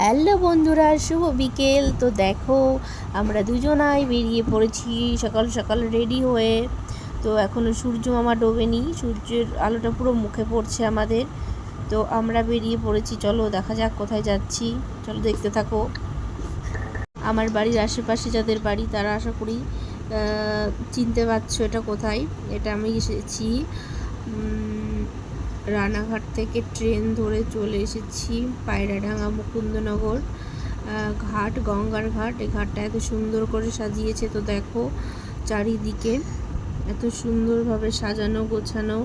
Hello বন্ধুরা, শুভ বিকেল। তো দেখো, আমরা দুজনাই বেরিয়ে পড়েছি, সকাল সকাল রেডি হয়ে। তো এখনও সূর্য মামা ডোবেনি, সূর্যের আলোটা পুরো মুখে পড়ছে আমাদের। তো আমরা বেরিয়ে পড়েছি, চলো দেখা যাক কোথায় যাচ্ছি। চলো দেখতে থাকো। আমার বাড়ির আশেপাশে যাদের বাড়ি, তারা আশা করি চিনতে পারছ এটা কোথায়। এটা আমি এসেছি। রানাঘাট থেকে ট্রেন ধরে চলে এসেছি পায়রাডাঙ্গা মুকুন্দনগর। ঘাট, গঙ্গার ঘাট, এই ঘাটটা এত সুন্দর করে সাজিয়েছে তো দেখো চারিদিকে। এত সুন্দরভাবে সাজানো, গোছানো।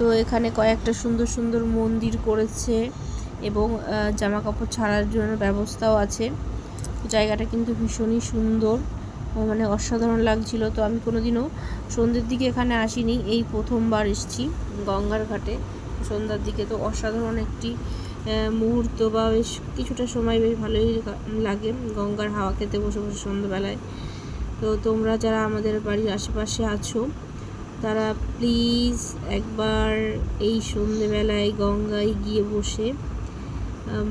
তো এখানে কয়েকটা সুন্দর সুন্দর মন্দির করেছে এবং জামা কাপড় ছাড়ার জন্য ব্যবস্থাও আছে। জায়গাটা কিন্তু ভীষণই সুন্দর। মানে অসাধারণ লাগছিল। তো আমি কোনোদিনও সন্ধ্যের দিকে এখানে আসিনি, এই প্রথমবার এসছি গঙ্গার ঘাটে। সন্ধ্যার দিকে তো অসাধারণ একটি মুহূর্ত বা বেশ কিছুটা সময় বেশ ভালোই লাগে গঙ্গার হাওয়া খেতে বসে বসে সন্ধ্যাবেলায়। তো তোমরা যারা আমাদের বাড়ির আশেপাশে আছো, তারা প্লিজ একবার এই সন্ধেবেলায় গঙ্গায় গিয়ে বসে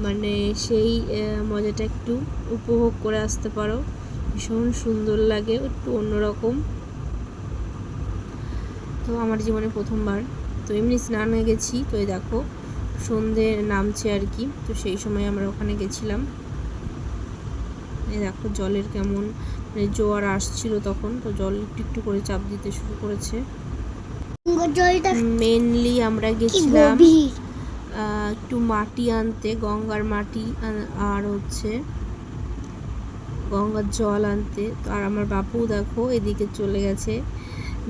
মানে সেই মজাটা একটু উপভোগ করে আসতে পারো। ভীষণ সুন্দর লাগে একটু অন্যরকম। তো আমার জীবনে প্রথমবার। তো এমনি স্নান হয়ে গেছি তো এই দেখো সন্ধে নামছে আর কি তো সেই সময় আমরা ওখানে গেছিলাম। এই দেখো জলের কেমন মানে জোয়ার আসছিল তখন তো জল একটু একটু করে চাপ দিতে শুরু করেছে। মেনলি আমরা গেছিলাম একটু মাটি আনতে গঙ্গার মাটি আর হচ্ছে গঙ্গার জল আনতে। আর আমার বাপু দেখো এদিকে চলে গেছে।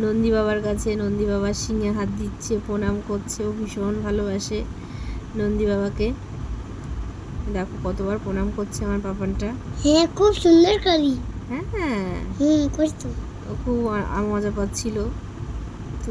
নন্দী বাবার কাছে নন্দী বাবা শিঙে হাত দিচ্ছে প্রণাম করছে ও ভীষণ ভালোবাসে নন্দী বাবাকে। দেখো কতবার প্রণাম করছে আমার পাপানটা হ্যাঁ খুব সুন্দর করি হ্যাঁ। হুম করতো খুব মজা পাচ্ছিল। তো